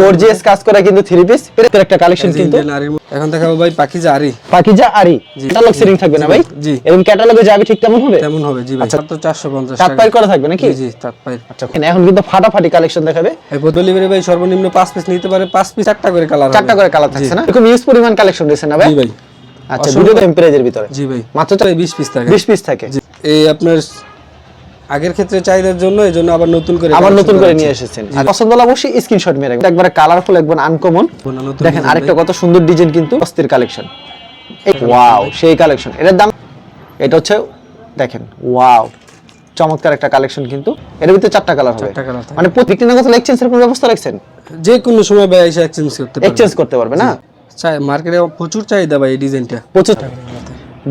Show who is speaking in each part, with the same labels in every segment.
Speaker 1: Gorgeous কাজ করা কিন্তু থ্রি পিস এর একটা কালেকশন কিন্তু।
Speaker 2: এখন দেখাবো ভাই পাখিজা আরি।
Speaker 1: পাকিজা আরি। ক্যাটালগ সেটিং থাকবে না ভাই?
Speaker 2: জি।
Speaker 1: এবং ক্যাটালগে যাবে ঠিক তেমন হবে?
Speaker 2: তেমন হবে জি ভাই। মাত্র চারশো
Speaker 1: পাই করা থাকবে নাকি?
Speaker 2: জি জি পাই
Speaker 1: আচ্ছা এখন কিন্তু ফাটাফাটি কালেকশন দেখাবে।
Speaker 2: এই ডেলিভারি ভাই সর্বনিম্ন পাঁচ পিস নিতে পারে। পাঁচ পিস চারটা করে কালার
Speaker 1: চারটা করে কালার থাকছে না? এরকম ইউজ পরিমাণ কালেকশন রয়েছে না ভাই?
Speaker 2: জি ভাই।
Speaker 1: আচ্ছা ভিডিও ভিতরে।
Speaker 2: জি ভাই।
Speaker 1: মাত্র
Speaker 2: পিস থাকে।
Speaker 1: বিশ পিস থাকে।
Speaker 2: এই আপনার আগের ক্ষেত্রে চাহিদার জন্য এই জন্য আবার নতুন করে
Speaker 1: আবার নতুন করে নিয়ে এসেছেন। আর পছন্দ হলে অবশ্যই স্ক্রিনশট মেরে রাখবেন। একবারে কালারফুল একবার আনকমন দেখেন আরেকটা কত সুন্দর ডিজাইন কিন্তু অস্থির কালেকশন ওয়াও সেই কালেকশন এটার দাম এটা হচ্ছে দেখেন ওয়াও চমৎকার একটা কালেকশন কিন্তু। এর ভিতরে চারটা কালার হবে। মানে প্রত্যেকটি না কথা এক্সচেঞ্জের কোনো ব্যবস্থা রাখছেন?
Speaker 2: যে কোনো সময় ভাই এসে এক্সচেঞ্জ করতে পারবে
Speaker 1: এক্সচেঞ্জ করতে পারবে না?
Speaker 2: মার্কেটে প্রচুর চাহিদা ভাই এই ডিজাইনটা
Speaker 1: প্রচুর।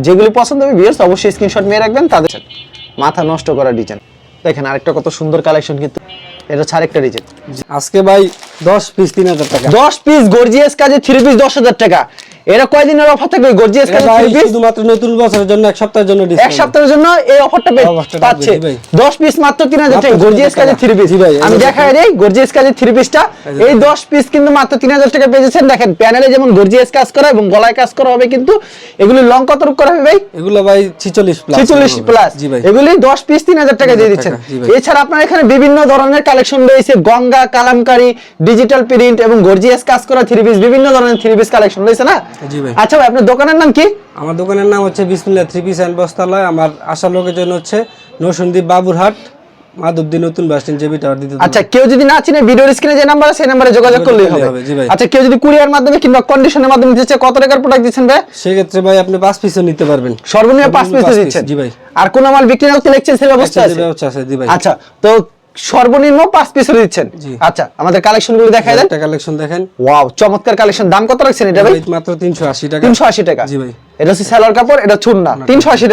Speaker 1: যেগুলি পছন্দ হবে ভিউয়ার্স অবশ্যই স্ক্রিনশট মেরে রাখবেন তাদের মাথা নষ্ট করা ডিজাইন দেখেন আরেকটা কত সুন্দর কালেকশন কিন্তু। এটা হচ্ছে আরেকটা ডিজাইন
Speaker 2: আজকে ভাই দশ পিস তিন হাজার টাকা।
Speaker 1: দশ পিস গর্জিয়াস কাজে থ্রি পিস দশ হাজার টাকা। এরা কয়দিনের অফার থাকবে? গর্জিয়াস
Speaker 2: শুধুমাত্র নতুন বছরের জন্য এক সপ্তাহের জন্য
Speaker 1: এক সপ্তাহের জন্য এই অফারটা পাচ্ছে।
Speaker 2: থাকবে, জি ভাই।
Speaker 1: দশ পিস মাত্র তিন হাজার
Speaker 2: মাত্র
Speaker 1: টাকা
Speaker 2: 3000
Speaker 1: গর্জিয়াস কাজে
Speaker 2: টাকা।
Speaker 1: থ্রি পিস
Speaker 2: ভাই,
Speaker 1: আমি দেখাই দিই গর্জিয়াস কাজে থ্রি পিসটা
Speaker 2: এই যে
Speaker 1: এই দশ পিস কিন্তু মাত্র তিন হাজার টাকা পেয়েছেন দেখেন প্যানেলে যেমন গর্জিয়াস কাজ করা এবং গলায় কাজ করা হবে কিন্তু এগুলি লং কত করা হবে ভাই?
Speaker 2: এগুলো ভাই ছিচল্লিশ প্লাস
Speaker 1: ছেচল্লিশ প্লাস
Speaker 2: জি ভাই।
Speaker 1: এগুলি দশ পিস তিন হাজার টাকা দিয়ে দিচ্ছেন। এছাড়া আপনার এখানে বিভিন্ন ধরনের কালেকশন রয়েছে। গঙ্গা কালামকারী ডিজিটাল প্রিন্ট এবং গর্জিয়াস কাজ করা থ্রি পিস বিভিন্ন ধরনের থ্রি পিস কালেকশন রয়েছে না?
Speaker 2: জি ভাই।
Speaker 1: আচ্ছা ভাই আপনার দোকানের নাম কি?
Speaker 2: আমার দোকানের নাম হচ্ছে বিসমিল্লা থ্রি পিস অ্যান্ড বস্তালয়। আমার আসার লোকের জন্য হচ্ছে নরসন্দীপ বাবুরহাট মাধবদী নতুন বাস স্ট্যান্ড জেবি টাওয়ার দিতে
Speaker 1: আচ্ছা কেউ যদি না চিনে ভিডিওর স্ক্রিনে যে নাম্বার আছে সেই নাম্বারে যোগাযোগ করলেই
Speaker 2: করলেই
Speaker 1: হবে। আচ্ছা কেউ যদি কুরিয়ার মাধ্যমে কিংবা কন্ডিশনের মাধ্যমে দিচ্ছে কত টাকার প্রোডাক্ট দিচ্ছেন ভাই?
Speaker 2: সেক্ষেত্রে ভাই আপনি পাঁচ পিসও নিতে পারবেন।
Speaker 1: সর্বনিম্ন পাঁচ
Speaker 2: সর্বনিম্ন
Speaker 1: পিস দিচ্ছেন।
Speaker 2: জি ভাই।
Speaker 1: আর কোন মাল বিক্রি না করতে এক্সচেঞ্জের ব্যবস্থা আছে?
Speaker 2: ব্যবস্থা আছে জি ভাই।
Speaker 1: আচ্ছা তো সর্বনিম্ন পাঁচ পিস দিচ্ছেন। আচ্ছা আমাদের কালেকশনগুলো দেখাই দেন।
Speaker 2: কালেকশন দেখেন।
Speaker 1: ওয়াও চমৎকার কালেকশন দাম কত রাখছেন এটা ভাই?
Speaker 2: মাত্র তিনশো আশি টাকা।
Speaker 1: তিনশো আশি টাকা।
Speaker 2: জি ভাই।
Speaker 1: এটা হচ্ছে সেলার কাপড় এটা চুন্না।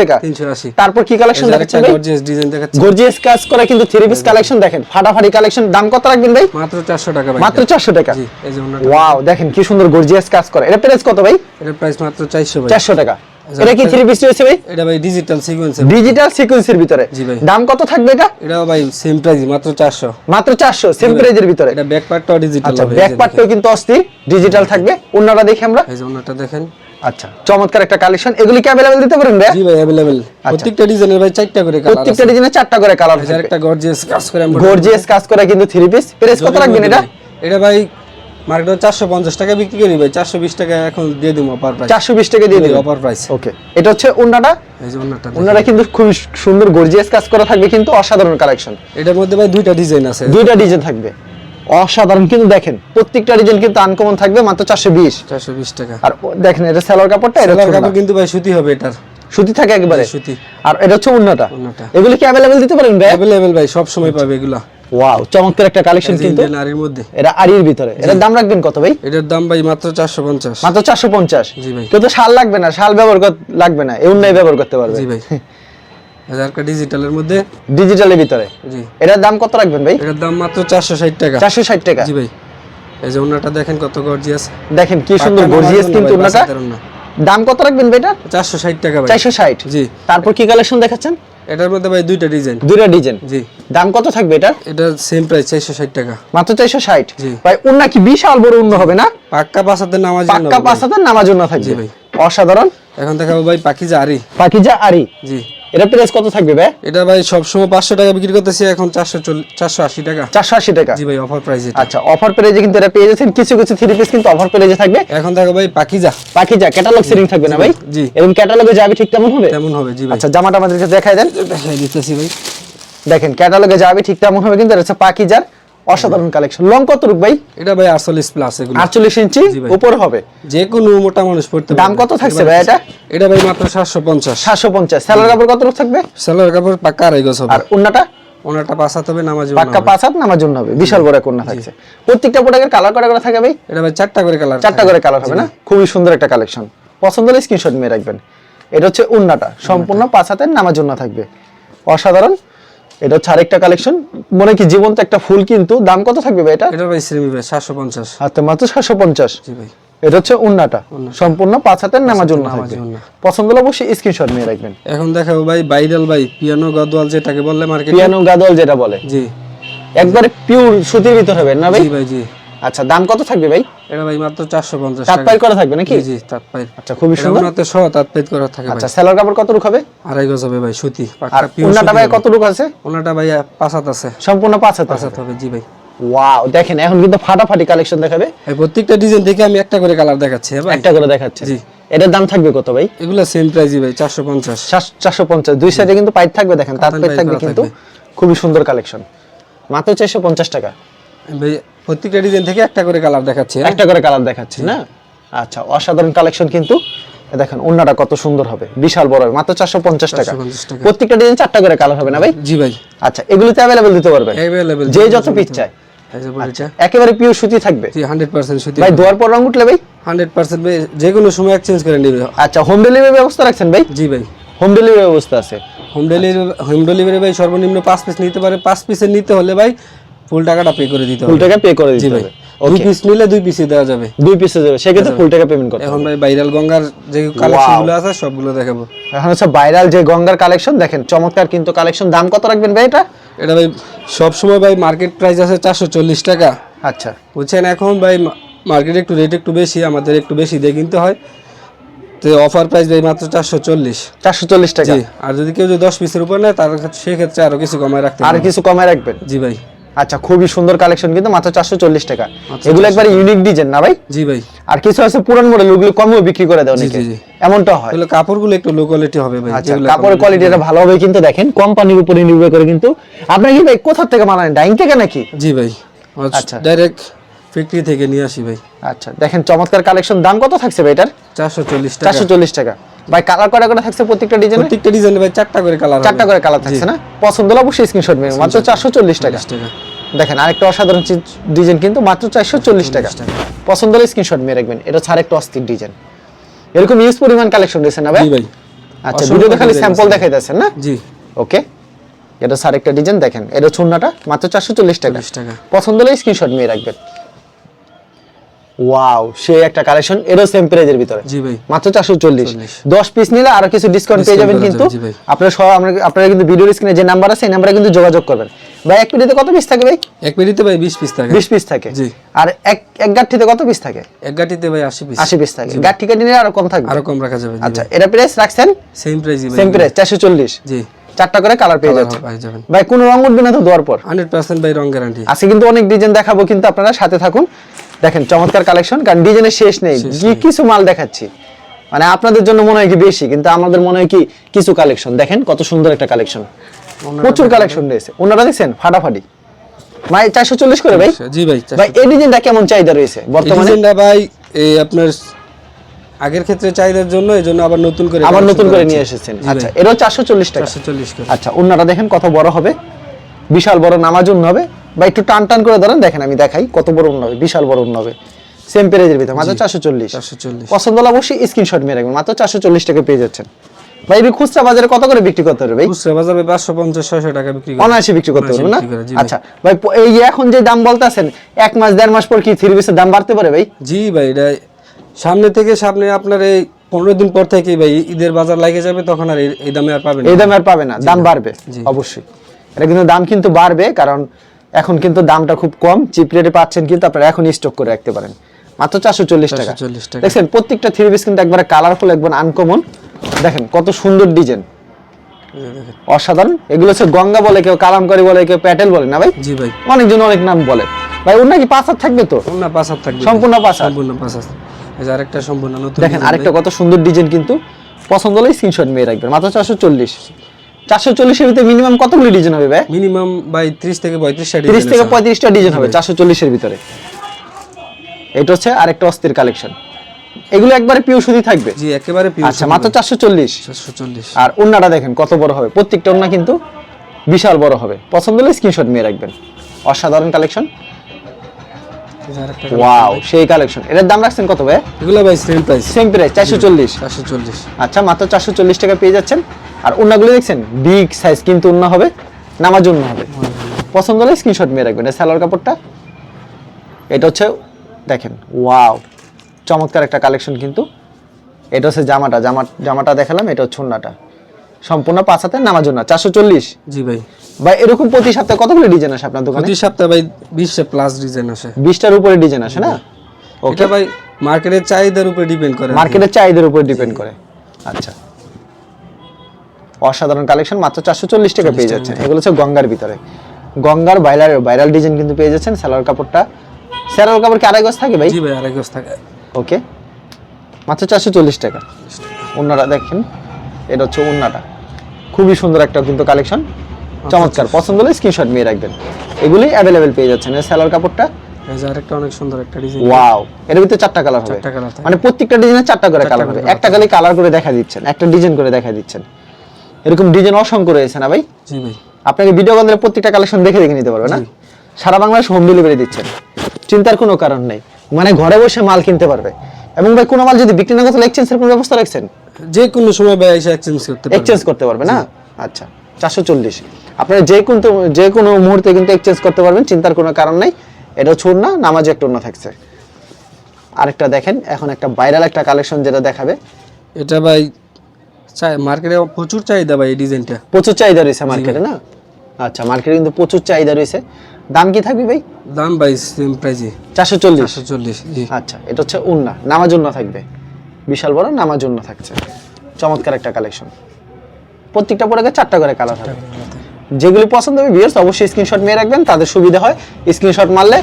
Speaker 1: টাকা।
Speaker 2: তিনশো আশি।
Speaker 1: তারপর কি কালেকশন দেখাচ্ছেন
Speaker 2: গর্জিয়াস ডিজাইন দেখাচ্ছি।
Speaker 1: গর্জিয়াস কাজ করা কিন্তু থ্রি পিস কালেকশন দেখেন। ফাটাফাটি কালেকশন দাম কত রাখবেন ভাই?
Speaker 2: মাত্র চারশো টাকা ভাই।
Speaker 1: মাত্র চারশো টাকা।
Speaker 2: জি এই যে
Speaker 1: ওয়াও দেখেন কি সুন্দর গর্জিয়াস কাজ করে। এটা প্রাইস কত ভাই?
Speaker 2: এটার প্রাইস মাত্র চারশো ভাই।
Speaker 1: চারশো টাকা। এটা কি থ্রি পিস রয়েছে ভাই?
Speaker 2: এটা ভাই ডিজিটাল সিকোয়েন্স
Speaker 1: ডিজিটাল সিকোয়েন্সের ভিতরে।
Speaker 2: জি ভাই।
Speaker 1: দাম কত থাকবে এটা?
Speaker 2: এটাও ভাই সেম প্রাইস মাত্র চারশো।
Speaker 1: মাত্র চারশো সেম প্রাইজের ভিতরে।
Speaker 2: এটা ব্যাক পার্টটাও ডিজিটাল
Speaker 1: আচ্ছা ব্যাক পার্টটাও কিন্তু অস্থির ডিজিটাল থাকবে। অন্যটা দেখি আমরা।
Speaker 2: এই যে ওনাটা দেখেন।
Speaker 1: আচ্ছা চমৎকার একটা কালেকশন এগুলি কি অ্যাভেলেবেল দিতে পারেন ভাই
Speaker 2: জি ভাই অ্যাভেলেবেল প্রত্যেকটা ডিজাইনের ভাই চারটা করে কালার
Speaker 1: প্রত্যেকটা ডিজাইনে চারটা করে কালার
Speaker 2: আছে একটা গর্জিয়াস কাজ করে
Speaker 1: গর্জিয়াস কাজ করা কিন্তু থ্রি পিস প্রাইস কত রাখবেন এটা?
Speaker 2: এটা ভাই মার্কেটে চারশো পঞ্চাশ টাকা বিক্রি করি ভাই চারশো বিশ টাকা এখন দিয়ে দিব অফার প্রাইস
Speaker 1: চারশো বিশ টাকা দিয়ে
Speaker 2: অফার প্রাইস
Speaker 1: ওকে এটা হচ্ছে
Speaker 2: ওনাটা।
Speaker 1: কিন্তু খুব সুন্দর গর্জিয়াস কাজ করা থাকবে কিন্তু অসাধারণ কালেকশন
Speaker 2: এটার মধ্যে ভাই দুইটা ডিজাইন আছে।
Speaker 1: দুইটা ডিজাইন থাকবে। অসাধারণ কিন্তু দেখেন প্রত্যেকটা ডিজাইন কিন্তু আনকমন থাকবে মাত্র চারশো বিশ।
Speaker 2: চারশো বিশ টাকা।
Speaker 1: আর দেখেন এটা সেলোয়ার কাপড়টা এটা
Speaker 2: সেলার কাপড় কিন্তু ভাই সুতি হবে এটার।
Speaker 1: সুতি থাকে একবারে।
Speaker 2: সুতি।
Speaker 1: আর এটা হচ্ছে
Speaker 2: ওড়নাটা।
Speaker 1: এগুলো কি অ্যাভেলেবেল দিতে পারেন ভাই?
Speaker 2: অ্যাভেলেবেল ভাই সব সময় পাবে এগুলা।
Speaker 1: ওয়াও চমৎকার একটা কালেকশন কিন্তু।
Speaker 2: আরির মধ্যে।
Speaker 1: এটা আড়ির ভিতরে। এটার দাম রাখবেন কত ভাই?
Speaker 2: এটার দাম ভাই মাত্র চারশো পঞ্চাশ।
Speaker 1: মাত্র চারশো পঞ্চাশ?
Speaker 2: জি ভাই।
Speaker 1: কেউ শাল লাগবে না শাল ব্যবহার লাগবে না এমনি ব্যবহার করতে পারবে।
Speaker 2: জি ভাই। হাজার একটা ডিজিটালের মধ্যে।
Speaker 1: ডিজিটালের ভিতরে।
Speaker 2: জি।
Speaker 1: এটার দাম কত রাখবেন ভাই?
Speaker 2: এটার দাম মাত্র চারশো ষাট টাকা।
Speaker 1: চারশো ষাট টাকা।
Speaker 2: জি ভাই। এই যে ওনাটা দেখেন কত গর্জিয়াস
Speaker 1: দেখেন কি সুন্দর গর্জিয়াস কিন্তু ওনাটা। দাম কত রাখবেন ভাই এটা?
Speaker 2: চারশো ষাট টাকা ভাই।
Speaker 1: চারশো ষাট।
Speaker 2: জি।
Speaker 1: তারপর কি কালেকশন দেখাচ্ছেন?
Speaker 2: এটার মধ্যে ভাই দুইটা ডিজাইন
Speaker 1: দুইটা ডিজাইন
Speaker 2: জি।
Speaker 1: দাম কত থাকবে এটা?
Speaker 2: এটা সেম প্রাইস চারশো ষাট টাকা।
Speaker 1: মাত্র চারশো ষাট।
Speaker 2: জি।
Speaker 1: ভাই উন্না কি বিশাল বড় উন্ন হবে না?
Speaker 2: পাক্কা পাসাতে নামাজ
Speaker 1: পাক্কা পাসাতে নামাজ জন্য থাকবে।
Speaker 2: ভাই।
Speaker 1: অসাধারণ।
Speaker 2: এখন দেখাবো ভাই পাখিজা আরি।
Speaker 1: পাকিজা আরি।
Speaker 2: জি।
Speaker 1: এটা প্রাইস কত থাকবে ভাই?
Speaker 2: এটা ভাই সবসময় পাঁচশো টাকা বিক্রি করতেছি এখন চারশো চারশো আশি টাকা।
Speaker 1: চারশো আশি টাকা।
Speaker 2: জি ভাই অফার প্রাইস
Speaker 1: আচ্ছা অফার প্রাইসে কিন্তু এটা পেয়ে যাচ্ছেন। কিছু কিছু থ্রি পিস কিন্তু অফার প্রাইসে থাকবে।
Speaker 2: এখন থাকবে ভাই পাকিজা।
Speaker 1: পাকিজা ক্যাটালগ সিরিং থাকবে না ভাই?
Speaker 2: জি।
Speaker 1: এবং ক্যাটালগে যাবে ঠিক তেমন হবে?
Speaker 2: তেমন হবে জি ভাই।
Speaker 1: আচ্ছা জামাটা আমাদেরকে দেখাই দেন।
Speaker 2: দেখাই দিতেছি ভাই।
Speaker 1: দেখেন ক্যাটালগে যাবে ঠিক তেমন হবে কিন্তু এটা হচ্ছে পাকিজার। অসাধারণ কালেকশন লং কত রূপ ভাই?
Speaker 2: এটা ভাই আটচল্লিশ প্লাস এগুলো।
Speaker 1: আটচল্লিশ ইঞ্চি উপর হবে?
Speaker 2: যে কোনো মোটা মানুষ পড়তে
Speaker 1: দাম কত থাকছে ভাই এটা?
Speaker 2: এটা ভাই মাত্র সাতশো পঞ্চাশ।
Speaker 1: সাতশো পঞ্চাশ। স্যালার কাপড় কত রূপ থাকবে?
Speaker 2: সেলার কাপড় পাক্কা আড়াই গজ হবে।
Speaker 1: আর
Speaker 2: ওনাটা পাঁচাতে হবে নামাজ
Speaker 1: পাক্কা পাঁচ হাত নামার জন্য হবে। বিশাল বড় কন্যা থাকছে। প্রত্যেকটা প্রোডাক্টের কালার করা করা থাকে ভাই?
Speaker 2: এটা ভাই চারটা করে কালার
Speaker 1: চারটা করে কালার হবে না? খুবই সুন্দর একটা কালেকশন পছন্দ হলে স্ক্রিনশট নিয়ে রাখবেন। এটা হচ্ছে উন্নাটা সম্পূর্ণ পাঁচ হাতের নামার জন্য থাকবে। অসাধারণ। এটা হচ্ছে আরেকটা কালেকশন মনে কি জীবন্ত একটা ফুল কিন্তু। দাম কত থাকবে ভাই এটা?
Speaker 2: এটা ভাই শ্রী ভাই সাতশো পঞ্চাশ।
Speaker 1: হাতে মাত্র সাতশো পঞ্চাশ।
Speaker 2: জি ভাই।
Speaker 1: এটা হচ্ছে উন্নাটা। সম্পূর্ণ পাঁচ হাতের
Speaker 2: নামাজ উন্না
Speaker 1: পছন্দ হলে অবশ্যই স্ক্রিনশট নিয়ে রাখবেন।
Speaker 2: এখন দেখাবো ভাই বাইরাল ভাই পিয়ানো গাদওয়াল যেটাকে বললে মার্কেট
Speaker 1: পিয়ানো গাদওয়াল যেটা বলে।
Speaker 2: জি।
Speaker 1: একবারে পিওর সুতির ভিতর হবে না ভাই?
Speaker 2: জি ভাই জি।
Speaker 1: আচ্ছা দাম কত থাকবে ভাই?
Speaker 2: এটা ভাই মাত্র চারশো পঞ্চাশ
Speaker 1: তাঁত করা থাকবে নাকি?
Speaker 2: জি জি তাঁত
Speaker 1: আচ্ছা খুবই সুন্দর।
Speaker 2: ওনাতে সহ তাঁত পাইত করা থাকে
Speaker 1: আচ্ছা সেলার কাপড় কত রুখ হবে?
Speaker 2: আড়াই গজ হবে ভাই সুতি।
Speaker 1: আর উন্নাটা ভাই কত রুখ আছে?
Speaker 2: ওনাটা ভাই পাঁচাত আছে।
Speaker 1: সম্পূর্ণ পাঁচ হাত আছে।
Speaker 2: হবে জি ভাই।
Speaker 1: ওয়াও দেখেন এখন কিন্তু ফাটাফাটি কালেকশন দেখাবে।
Speaker 2: এই প্রত্যেকটা ডিজাইন থেকে আমি একটা করে কালার দেখাচ্ছি হ্যাঁ ভাই?
Speaker 1: একটা করে দেখাচ্ছে।
Speaker 2: জি।
Speaker 1: এটার দাম থাকবে কত ভাই?
Speaker 2: এগুলো সেম প্রাইসই ভাই চারশো পঞ্চাশ।
Speaker 1: চারশো পঞ্চাশ। দুই সাইডে কিন্তু পাইট থাকবে দেখেন পাইট
Speaker 2: পাইট
Speaker 1: থাকবে কিন্তু
Speaker 2: থাকবে।
Speaker 1: খুবই সুন্দর কালেকশন। মাত্র চারশো পঞ্চাশ টাকা।
Speaker 2: ভাই প্রত্যেকটা ডিজাইন থেকে একটা করে কালার দেখাচ্ছি হ্যাঁ?
Speaker 1: একটা করে কালার দেখাচ্ছে না? আচ্ছা অসাধারণ কালেকশন কিন্তু দেখেন ওন্নাটা কত সুন্দর হবে বিশাল বড় হবে মাত্র চারশো পঞ্চাশ টাকা। প্রত্যেকটা ডিজাইন চারটা করে কালার হবে না ভাই?
Speaker 2: জি ভাই।
Speaker 1: আচ্ছা এগুলোতে অ্যাভেলেবেল দিতে পারবেন?
Speaker 2: অ্যাভেলেবেল
Speaker 1: যে যত পিস চায়।
Speaker 2: বলিটা
Speaker 1: একেবারে পিওর সুতি থাকবে?
Speaker 2: হান্ড্রেড পার্সেন্ট সুতি
Speaker 1: ভাই দোয়ার পর রং উঠলে ভাই?
Speaker 2: হান্ড্রেড পার্সেন্ট ভাই যে কোনো সময় এক্সচেঞ্জ করে নেবে।
Speaker 1: আচ্ছা হোম ডেলিভারি ব্যবস্থা রাখছেন ভাই?
Speaker 2: জি ভাই।
Speaker 1: হোম ডেলিভারি ব্যবস্থা আছে।
Speaker 2: হোম ডেলিভারি হোম ডেলিভারি ভাই সর্বনিম্ন পাঁচ পিস নিতে পারে। পাঁচ পিসের নিতে হলে ভাই ফুল টাকাটা পে করে দিতে
Speaker 1: ফুল টাকা পে করে দিতে হবে।
Speaker 2: দুই পিস নিলে দুই পিসে দেওয়া যাবে।
Speaker 1: দুই পিসে যাবে। সেক্ষেত্রে ফুল টাকা পেমেন্ট করতে
Speaker 2: এখন ভাই ভাইরাল গঙ্গার যে কালেকশনগুলো আছে সবগুলো দেখাবো।
Speaker 1: এখন হচ্ছে ভাইরাল যে গঙ্গার কালেকশন দেখেন চমৎকার কিন্তু কালেকশন দাম কত রাখবেন ভাই এটা?
Speaker 2: এটা ভাই সব সময় ভাই মার্কেট প্রাইস আছে চারশো চল্লিশ টাকা।
Speaker 1: আচ্ছা।
Speaker 2: বুঝছেন? এখন ভাই মার্কেটে একটু রেট একটু বেশি আমাদের একটু বেশি দিয়ে কিনতে হয়। তো অফার প্রাইস ভাই মাত্র চারশো চল্লিশ।
Speaker 1: চারশো চল্লিশ টাকা।
Speaker 2: জি আর যদি কেউ যদি দশ পিসের উপর নেয় তার ক্ষেত্রে- সেক্ষেত্রে আরও কিছু কমায় রাখতে
Speaker 1: আর কিছু কমায় রাখবেন?
Speaker 2: জি ভাই।
Speaker 1: আচ্ছা খুবই সুন্দর কালেকশন কিন্তু মাত্র চারশো চল্লিশ টাকা।
Speaker 2: আচ্ছা,
Speaker 1: এগুলো একবার ইউনিক ডিজাইন না ভাই?
Speaker 2: জি ভাই।
Speaker 1: আর কিছু আছে পুরান মডেল ওগুলো কমেও বিক্রি করে
Speaker 2: জি, জি।
Speaker 1: এমনটা হয়।
Speaker 2: এগুলো কাপড়গুলো একটু লো কোয়ালিটি হবে ভাই
Speaker 1: আচ্ছা কাপড়ের কোয়ালিটিটা ভালো। হবে কিন্তু দেখেন কোম্পানির উপরে নির্ভর করে কিন্তু। আপনার কি ভাই কোথা থেকে মানান ডাইং থেকে নাকি?
Speaker 2: জি ভাই
Speaker 1: আচ্ছা।
Speaker 2: ডাইরেক্ট ফ্যাক্টরি থেকে নিয়ে আসি ভাই।
Speaker 1: আচ্ছা দেখেন চমৎকার কালেকশন দাম কত থাকছে ভাই এটার?
Speaker 2: চারশো চল্লিশ টাকা।
Speaker 1: চারশো চল্লিশ টাকা। ভাই কালার কটা করে থাকছে প্রত্যেকটা ডিজাইন
Speaker 2: প্রত্যেকটা ডিজাইনে ভাই চারটা করে কালার
Speaker 1: চারটা করে কালার থাকছে না? পছন্দ হলে অবশ্যই স্ক্রিনশট মেরে মাত্র চারশো চল্লিশ টাকা।
Speaker 2: টাকা।
Speaker 1: দেখেন আরেকটা অসাধারণ ডিজাইন কিন্তু মাত্র চারশো চল্লিশ
Speaker 2: টাকা।
Speaker 1: পছন্দ হলে স্ক্রিনশট মেরে রাখবেন। এটা ছাড়া একটা অস্থির ডিজাইন এরকম ইউজ পরিমাণ কালেকশন রয়েছে না ভাই? আচ্ছা ভিডিওতে খালি স্যাম্পল
Speaker 2: আছে।
Speaker 1: দেখাই যাচ্ছেন না?
Speaker 2: জি।
Speaker 1: ওকে। এটা স্যার একটা ডিজাইন দেখেন এটা চুন্নাটা মাত্র চারশো চল্লিশ টাকা। পছন্দ হলে স্ক্রিনশট নিয়ে রাখবেন। ওয়াও সে একটা কালেকশন এরও সেম প্রাইজের ভিতরে।
Speaker 2: জি ভাই।
Speaker 1: মাত্র চারশো চল্লিশ। দশ পিস নিলে আরও কিছু ডিসকাউন্ট পেয়ে যাবেন কিন্তু আপনারা সব আপনারা কিন্তু ভিডিওর স্ক্রিনে যে নাম্বার আছে এই নাম্বারে কিন্তু যোগাযোগ করবেন। ভাই এক কত পিস থাকে ভাই?
Speaker 2: এক ভাই বিশ পিস থাকে।
Speaker 1: বিশ পিস থাকে?
Speaker 2: জি।
Speaker 1: আর এক এক গাঠিতে কত পিস থাকে?
Speaker 2: এক গাটিতে ভাই আশি পিস
Speaker 1: আশি পিস থাকে। গাঠি কাটি নিলে আরও কম থাকবে?
Speaker 2: আরও কম রাখা যাবে
Speaker 1: আচ্ছা এটা প্রাইস রাখছেন?
Speaker 2: সেম প্রাইসই ভাই।
Speaker 1: সেম প্রাইস চারশো চল্লিশ।
Speaker 2: জি।
Speaker 1: চারটা করে কালার পেয়ে ভাই কোনো রং উঠবে না তো দেওয়ার পর?
Speaker 2: হান্ড্রেড পার্সেন্ট ভাই রং গ্যারান্টি
Speaker 1: আজকে কিন্তু অনেক ডিজাইন দেখাবো কিন্তু আপনারা সাথে থাকুন। দেখেন চমৎকার কালেকশন কারণ ডিজাইনের শেষ নেই। কিছু মাল দেখাচ্ছি? মানে আপনাদের জন্য মনে হয় কি বেশি কিন্তু আমাদের মনে হয় কি কিছু কালেকশন দেখেন কত সুন্দর একটা কালেকশন প্রচুর কালেকশন রয়েছে। ওনারা দেখছেন? ফাটাফাটি। ভাই চারশো চল্লিশ করে ভাই?
Speaker 2: জি ভাই
Speaker 1: ভাই এই ডিজাইনটা কেমন চাহিদা রয়েছে বর্তমানে?
Speaker 2: ডিজাইনটা ভাই এই আপনার আগের ক্ষেত্রে চাহিদার জন্য এই জন্য আবার নতুন করে
Speaker 1: আবার নতুন করে নিয়ে এসেছেন। আচ্ছা এটাও চারশো চল্লিশ টাকা।
Speaker 2: চারশো চল্লিশ করে।
Speaker 1: আচ্ছা ওনারা দেখেন কত বড় হবে। বিশাল বড় নামাজ উন্ন হবে। বা একটু টান টান করে ধরেন দেখেন আমি দেখাই কত বড় উন্ন হবে বিশাল বড় উন্ন হবে। সেম পেরেজের ভিতরে মাত্র চারশো চল্লিশ।
Speaker 2: চারশো চল্লিশ।
Speaker 1: পছন্দ হলে অবশ্যই স্ক্রিনশট মেরে রাখবেন মাত্র চারশো চল্লিশ টাকা পেয়ে যাচ্ছেন। ভাই এগুলো খুচরা বাজারে কত করে বিক্রি করতে হবে ভাই?
Speaker 2: খুচরা বাজারে পাঁচশো পঞ্চাশ ছয়শো টাকা বিক্রি করে।
Speaker 1: অনায়াসে বিক্রি করতে পারবেন না। আচ্ছা ভাই এই এখন যে দাম বলতেছেন এক মাস দেড় মাস পর কি থ্রি পিসের দাম বাড়তে পারে ভাই?
Speaker 2: জি ভাই এটা সামনে থেকে সামনে আপনার এই পনেরো দিন পর থেকে ভাই ঈদের বাজার লাগে যাবে তখন আর এই- দামে আর পাবেন
Speaker 1: এই দামে আর পাবে না দাম বাড়বে অবশ্যই। এটা কিন্তু দাম কিন্তু বাড়বে কারণ এখন কিন্তু দামটা খুব কম চিপ রেটে পাচ্ছেন কিন্তু আপনারা এখন স্টক করে রাখতে পারেন। মাত্র চারশো চল্লিশ টাকা।
Speaker 2: 440 টাকা।
Speaker 1: দেখছেন প্রত্যেকটা থ্রি পিস কিন্তু একবারে কালারফুল একবার আনকমন দেখেন কত সুন্দর ডিজাইন। অসাধারণ। এগুলো হচ্ছে গঙ্গা বলে কেউ কালামকারি বলে কেউ প্যাটেল বলে না ভাই?
Speaker 2: জি ভাই।
Speaker 1: অনেকজন অনেক নাম বলে। ভাই ওর নাকি পাঁচ হাত থাকবে তো?
Speaker 2: না পাঁচ হাত থাকবে।
Speaker 1: সম্পূর্ণ পাঁচ হাত?
Speaker 2: সম্পূর্ণ পাঁচ হাত। আরেকটা সম্পূর্ণ নতুন
Speaker 1: দেখেন আরেকটা কত সুন্দর ডিজাইন কিন্তু। পছন্দ হলে স্ক্রিনশট মেয়ে রাখবেন। মাত্র চারশো চল্লিশ। চারশো চল্লিশের ভিতরে মিনিমাম কতগুলি ডিজাইন হবে ভাই?
Speaker 2: মিনিমাম ভাই ত্রিশ থেকে পঁয়ত্রিশটা
Speaker 1: ত্রিশ থেকে পঁয়ত্রিশটা ডিজাইন হবে চারশো চল্লিশের ভিতরে। এটা হচ্ছে আরেকটা অস্থির কালেকশন এগুলো একবারে পিও সুদি থাকবে?
Speaker 2: জি একেবারে
Speaker 1: আচ্ছা মাত্র চারশো চল্লিশ।
Speaker 2: চারশো চল্লিশ।
Speaker 1: আর ওন্নাটা দেখেন কত বড় হবে। প্রত্যেকটা ওন্না কিন্তু বিশাল বড় হবে। পছন্দ হলে স্ক্রিনশট নিয়ে রাখবেন। অসাধারণ কালেকশন ওয়াও সেই কালেকশন এটার দাম রাখছেন কত ভাই?
Speaker 2: এগুলো ভাই সেম প্রাইস
Speaker 1: সেম প্রাইস চারশো চল্লিশ।
Speaker 2: চারশো চল্লিশ।
Speaker 1: আচ্ছা মাত্র চারশো চল্লিশ টাকা পেয়ে যাচ্ছেন। আর উন্নাগুলো দেখছেন বিগ সাইজ কিন্তু উন্না হবে নামাজ উন্না হবে। পছন্দ হলে স্ক্রিনশট মেয়ে রাখবেন। এটা সালোয়ার কাপড়টা এটা হচ্ছে দেখেন ওয়াও চমৎকার একটা কালেকশন কিন্তু। এটা হচ্ছে জামাটা জামা জামাটা দেখালাম এটা হচ্ছে উন্নাটা সম্পূর্ণ পাঁচ হাতে নামার জন্য চারশো চল্লিশ।
Speaker 2: জি ভাই।
Speaker 1: ভাই এরকম প্রতি সপ্তাহে কতগুলো ডিজাইন আসে আপনার দোকানে?
Speaker 2: প্রতি সপ্তাহে ভাই বিশটা প্লাস ডিজাইন আসে।
Speaker 1: বিশটার উপরে ডিজাইন আসে না? ওকে
Speaker 2: ভাই মার্কেটের চাহিদার উপরে ডিপেন্ড করে
Speaker 1: মার্কেটের চাহিদার উপর ডিপেন্ড করে। আচ্ছা। অসাধারণ কালেকশন মাত্র চারশো চল্লিশ টাকা পেয়ে যাচ্ছেন। এগুলো হচ্ছে গঙ্গার ভিতরে। গঙ্গার ভাইরাল ভাইরাল ডিজাইন কিন্তু পেয়ে যাচ্ছেন সালোয়ার কাপড়টা। সালোয়ার কাপড় কি আড়াই গজ থাকে ভাই?
Speaker 2: জি ভাই আড়াই গজ থাকে।
Speaker 1: ওকে? মাত্র চারশো চল্লিশ টাকা। অন্যটা দেখেন এটা হচ্ছে অন্যটা খুবই সুন্দর একটা কিন্তু কালেকশন। চমৎকার। পছন্দ হলে স্ক্রিনশট নিয়ে রাখবেন। এগুলি অ্যাভেলেবেল পেয়ে যাচ্ছেন। সালোয়ার কাপড়টা?
Speaker 2: আরেকটা অনেক সুন্দর একটা ডিজাইন
Speaker 1: ওয়াও এর ভিতরে চারটা কালার হবে। মানে প্রত্যেকটা ডিজাইনে চারটা করে কালার হবে। একটা খালি কালার করে দেখা দিচ্ছেন। একটা ডিজাইন করে দেখা দিচ্ছেন। এরকম ডিজাইন অসংখ্য রয়েছে না ভাই?
Speaker 2: জি ভাই।
Speaker 1: আপনাকে ভিডিও কল প্রত্যেকটা কালেকশন দেখে দেখে নিতে পারবে না? সারা বাংলাদেশ হোম ডেলিভারি দিচ্ছেন। চিন্তার কোনো কারণ নেই। মানে ঘরে বসে মাল কিনতে পারবে। এবং ভাই কোনো মাল যদি বিক্রি না করতে এক্সচেঞ্জের কোনো ব্যবস্থা রাখছেন?
Speaker 2: যে কোনো সময় ভাই এসে এক্সচেঞ্জ করতে পারবে।
Speaker 1: এক্সচেঞ্জ করতে পারবে না? আচ্ছা চারশো চল্লিশ। আপনারা যে কোনো যে কোনো মুহূর্তে কিন্তু এক্সচেঞ্জ করতে পারবেন চিন্তার কোনো কারণ নেই। এটা ছোট না নামাজে একটা অন্য থাকছে। আরেকটা দেখেন এখন একটা ভাইরাল একটা কালেকশন যেটা দেখাবে।
Speaker 2: এটা ভাই চাই মার্কেটে প্রচুর চাহিদা ভাই এই ডিজাইনটা
Speaker 1: প্রচুর চাহিদা রয়েছে মার্কেটে না? আচ্ছা মার্কেটে কিন্তু প্রচুর চাহিদা রয়েছে। দাম কি থাকবে ভাই?
Speaker 2: দাম ভাই সেম প্রাইজে
Speaker 1: চারশো চল্লিশ।
Speaker 2: চারশো চল্লিশ জি।
Speaker 1: আচ্ছা এটা হচ্ছে উন্না। নামার জন্য থাকবে। বিশাল বড় নামার জন্য থাকছে। চমৎকার একটা কালেকশন প্রত্যেকটা পরে চারটা করে কালার হবে। যেগুলি পছন্দ হবে ভিউয়ার্স অবশ্যই স্ক্রিনশট নিয়ে রাখবেন তাদের সুবিধা হয় স্ক্রিনশট মারলে।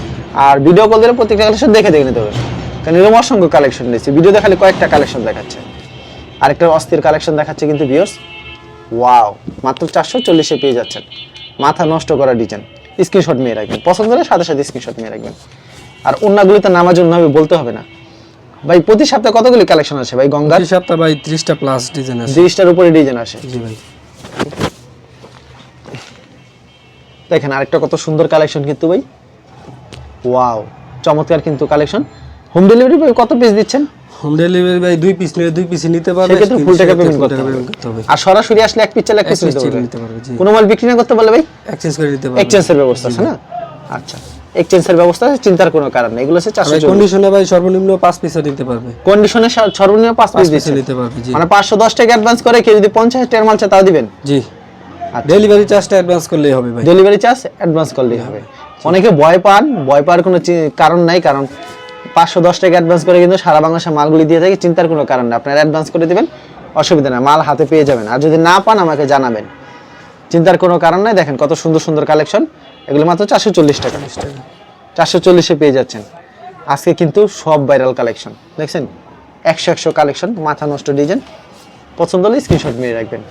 Speaker 1: আর ভিডিও কল দিলে প্রত্যেকটা কালেকশন দেখে দেখে নিতে হবে। কারণ এরকম অসংখ্য কালেকশন রয়েছে। ভিডিও দেখালে কয়েকটা কালেকশন দেখাচ্ছে। আরেকটা অস্থির কালেকশন দেখাচ্ছে কিন্তু ভিউয়ার্স ওয়াও মাত্র চারশো চল্লিশে পেয়ে যাচ্ছেন। মাথা নষ্ট করা ডিজাইন। স্ক্রিনশট নিয়ে রাখবেন। পছন্দ হলে সাথে সাথে স্ক্রিনশট নিয়ে রাখবেন। আর অন্যগুলিতে নামার জন্য হবে বলতে হবে না। ভাই প্রতি সপ্তাহে কতগুলি কালেকশন আছে ভাই গঙ্গার?
Speaker 2: প্রতি সপ্তাহ ভাই ত্রিশটা প্লাস ডিজাইন আছে
Speaker 1: তিরিশটার উপরে ডিজাইন আসে।
Speaker 2: জি ভাই।
Speaker 1: দেখেন আরেকটা কত সুন্দর কালেকশন কিন্তু ভাই। ওয়াও চমৎকার কিন্তু কালেকশন হোম ডেলিভারি কত পিস দিচ্ছেন?
Speaker 2: হোম ডেলিভারি ভাই দুই পিস নিলে দুই পিস নিতে পারবে
Speaker 1: সেক্ষেত্রে ফুল টাকা পেমেন্ট করতে হবে। আর সরাসরি আসলে এক পিস চাইলে এক পিস নিতে পারবে কোনো মাল বিক্রি না করতে পারলে ভাই?
Speaker 2: এক্সচেঞ্জ করে নিতে পারবে।
Speaker 1: এক্সচেঞ্জের ব্যবস্থা আছে না? আচ্ছা। এক্সচেঞ্জের ব্যবস্থা আছে চিন্তার কোনো কারণ নেই। এগুলো হচ্ছে চারশো
Speaker 2: কন্ডিশনে ভাই সর্বনিম্ন পাঁচ পিসে নিতে পারবে।
Speaker 1: কন্ডিশনে সর্বনিম্ন পাঁচ
Speaker 2: পাঁচ
Speaker 1: পিস
Speaker 2: পিসে নিতে পারবে জি।
Speaker 1: মানে পাঁচশো দশ টাকা অ্যাডভান্স করে কেউ যদি পঞ্চাশ টাকার মাল চায় তাও দিবেন?
Speaker 2: জি। ডেলিভারি চার্জটা অ্যাডভান্স করলেই হবে ভাই।
Speaker 1: ডেলিভারি চার্জ অ্যাডভান্স করলেই হবে। অনেকে ভয় পান ভয় পাওয়ার কোনো কারণ নাই কারণ পাঁচশো দশ টাকা অ্যাডভান্স করে কিন্তু সারা বাংলাদেশে মালগুলি দিয়ে থাকে, চিন্তার কোনো কারণ নেই। আপনারা অ্যাডভান্স করে দেবেন, অসুবিধা নেই, মাল হাতে পেয়ে যাবেন। আর যদি না পান, আমাকে জানাবেন। চিন্তার কোনো কারণ নাই, দেখেন কত সুন্দর সুন্দর কালেকশন এগুলো মাত্র চারশো চল্লিশ টাকা। চারশো চল্লিশে পেয়ে যাচ্ছেন। আজকে কিন্তু সব ভাইরাল কালেকশন দেখছেন? একশো একশো কালেকশন মাথা নষ্ট ডিজাইন। পছন্দ হলে স্ক্রিনশট মেরে রাখবেন।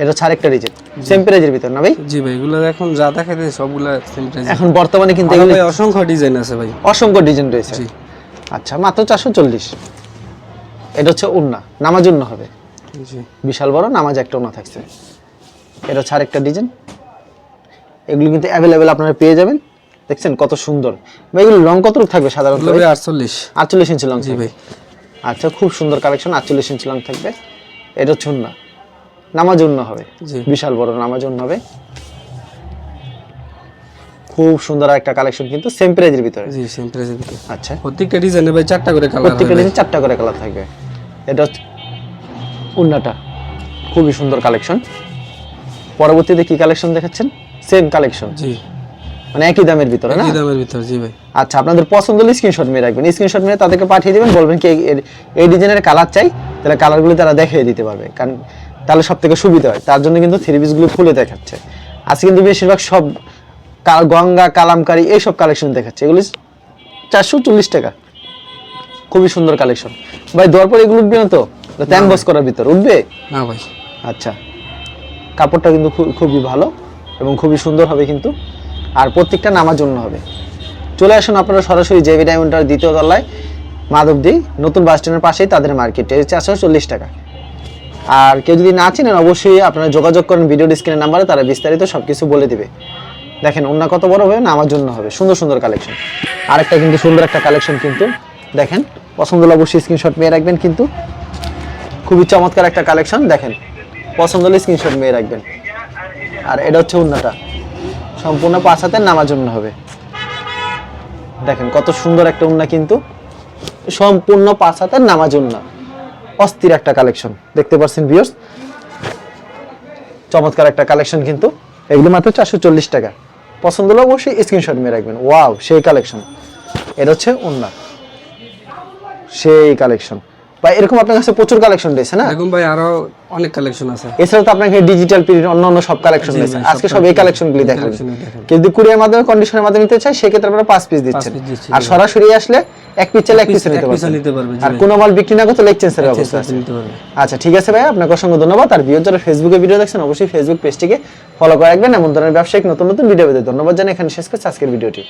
Speaker 1: এটা হচ্ছে আরেকটা ডিজাইন সেম প্রাইজের ভিতর না ভাই?
Speaker 2: জি ভাই এগুলো এখন যা দেখা যায় সবগুলা সেম
Speaker 1: এখন বর্তমানে কিন্তু
Speaker 2: এগুলো অসংখ্য ডিজাইন আছে ভাই।
Speaker 1: অসংখ্য ডিজাইন রয়েছে।
Speaker 2: জি।
Speaker 1: আচ্ছা মাত্র চারশো চল্লিশ। এটা হচ্ছে উন্না নামাজ উন্না হবে।
Speaker 2: জি।
Speaker 1: বিশাল বড় নামাজ একটা উন্না থাকছে। এটা হচ্ছে আরেকটা ডিজাইন এগুলো কিন্তু অ্যাভেলেবেল আপনারা পেয়ে যাবেন। দেখছেন কত সুন্দর। ভাই এগুলো রং কত থাকবে সাধারণত
Speaker 2: ভাই? আটচল্লিশ।
Speaker 1: আটচল্লিশ ইঞ্চি লং
Speaker 2: জি ভাই।
Speaker 1: আচ্ছা খুব সুন্দর কালেকশন আটচল্লিশ ইঞ্চি লং থাকবে। এটা হচ্ছে উন্না নামাজ উন্না হবে। বিশাল বড় হবে। খুব সুন্দর একটা কালেকশন কিন্তু সেম প্রাইজের ভিতরে।
Speaker 2: জি সেম প্রাইসের ভিতরে।
Speaker 1: আচ্ছা।
Speaker 2: প্রত্যেকটা ডিজাইনে ভাই চারটা করে কালার
Speaker 1: প্রত্যেকটা ডিজাইন চারটা করে কালার থাকবে। এটা উন্নাটা। খুবই সুন্দর কালেকশন পরবর্তীতে কি কালেকশন দেখাচ্ছেন? সেম কালেকশন
Speaker 2: জি।
Speaker 1: মানে একই দামের ভিতরে না?
Speaker 2: একই দামের ভিতরে জি ভাই।
Speaker 1: আচ্ছা আপনাদের পছন্দ হলে স্ক্রিনশট মেরে রাখবেন। স্ক্রিনশট মেরে তাদেরকে পাঠিয়ে দিবেন বলবেন কি এই- এই ডিজাইনের কালার চাই। তাহলে কালারগুলো তারা দেখিয়ে দিতে পারবে। কারণ তাহলে সব থেকে সুবিধা হয়। তার জন্য কিন্তু থ্রি পিসগুলো খুলে দেখাচ্ছে। আজকে কিন্তু বেশিরভাগ সব গঙ্গা কালামকারি এইসব কালেকশন দেখাচ্ছে। এগুলি চারশো চল্লিশ টাকা। খুবই সুন্দর কালেকশন ভাই দেওয়ার পর এগুলো উঠবে না তো? ট্যাম্বস করার ভিতর। উঠবে?
Speaker 2: না ভাই।
Speaker 1: আচ্ছা। কাপড়টা কিন্তু খুবই ভালো এবং খুবই সুন্দর হবে কিন্তু। আর প্রত্যেকটা নামার জন্য হবে। চলে আসুন আপনারা সরাসরি জেবি ডায়মন্ডার দ্বিতীয় তলায় মাধবদী নতুন বাস স্ট্যান্ডের পাশেই তাদের মার্কেটে চারশো চল্লিশ টাকা। আর কেউ যদি না চিনেন, অবশ্যই আপনারা যোগাযোগ করেন ভিডিও স্ক্রিনের নাম্বারে তারা বিস্তারিত সব কিছু বলে দিবে। দেখেন অন্য কত বড় হবে? না, আমার জন্য হবে। সুন্দর সুন্দর কালেকশন আরেকটা কিন্তু সুন্দর একটা কালেকশন কিন্তু, দেখেন, পছন্দ হলে অবশ্যই স্ক্রিনশট মেয়ে রাখবেন কিন্তু। খুবই চমৎকার একটা কালেকশন দেখেন, পছন্দ হলে স্ক্রিনশট মেয়ে রাখবেন। আর এটা হচ্ছে উন্নাটা সম্পূর্ণ পাঁচ হাতের নামার জন্য হবে। দেখেন, কত সুন্দর একটা উন্না কিন্তু। সম্পূর্ণ পাঁচ হাতের নামাজ উন্না অস্থির একটা কালেকশন দেখতে পাচ্ছেন ভিউস চমৎকার একটা কালেকশন কিন্তু। এগুলো মাত্র চারশো চল্লিশ টাকা। পছন্দ হলে অবশ্যই স্ক্রিনশট নিয়ে রাখবেন। ওয়াও সেই কালেকশন এটা হচ্ছে উন্না সেই কালেকশন বা এরকম আপনার কাছে প্রচুর কালেকশন রয়েছে না?
Speaker 2: এরকম ভাই আরও অনেক কালেকশন আছে।
Speaker 1: এছাড়াও তো আপনাকে ডিজিটাল পিরিয়ড অন্য অন্য সব কালেকশন রয়েছে। আজকে
Speaker 2: সব
Speaker 1: এই কালেকশনগুলি দেখাবেন। কিন্তু কুরিয়ার মাধ্যমে কন্ডিশনের মাধ্যমে নিতে চাই সেক্ষেত্রে আপনারা পাঁচ পিস দিচ্ছেন।
Speaker 2: দিচ্ছি,
Speaker 1: আর সরাসরি আসলে এক পিস চাইলে এক পিস নিতে পারবেন। আর কোনো মাল বিক্রি না করতে লেকচেন্সের ব্যবস্থা আছে। আচ্ছা ঠিক আছে ভাই আপনাকে অসংখ্য ধন্যবাদ। আর ভিডিও যারা ফেসবুকে ভিডিও দেখছেন অবশ্যই ফেসবুক পেজটিকে ফলো করে রাখবেন। এমন ধরনের ব্যবসায়িক নতুন নতুন ভিডিও পেতে ধন্যবাদ জানাই। এখানে শেষ করছি আজকের ভিডিওটি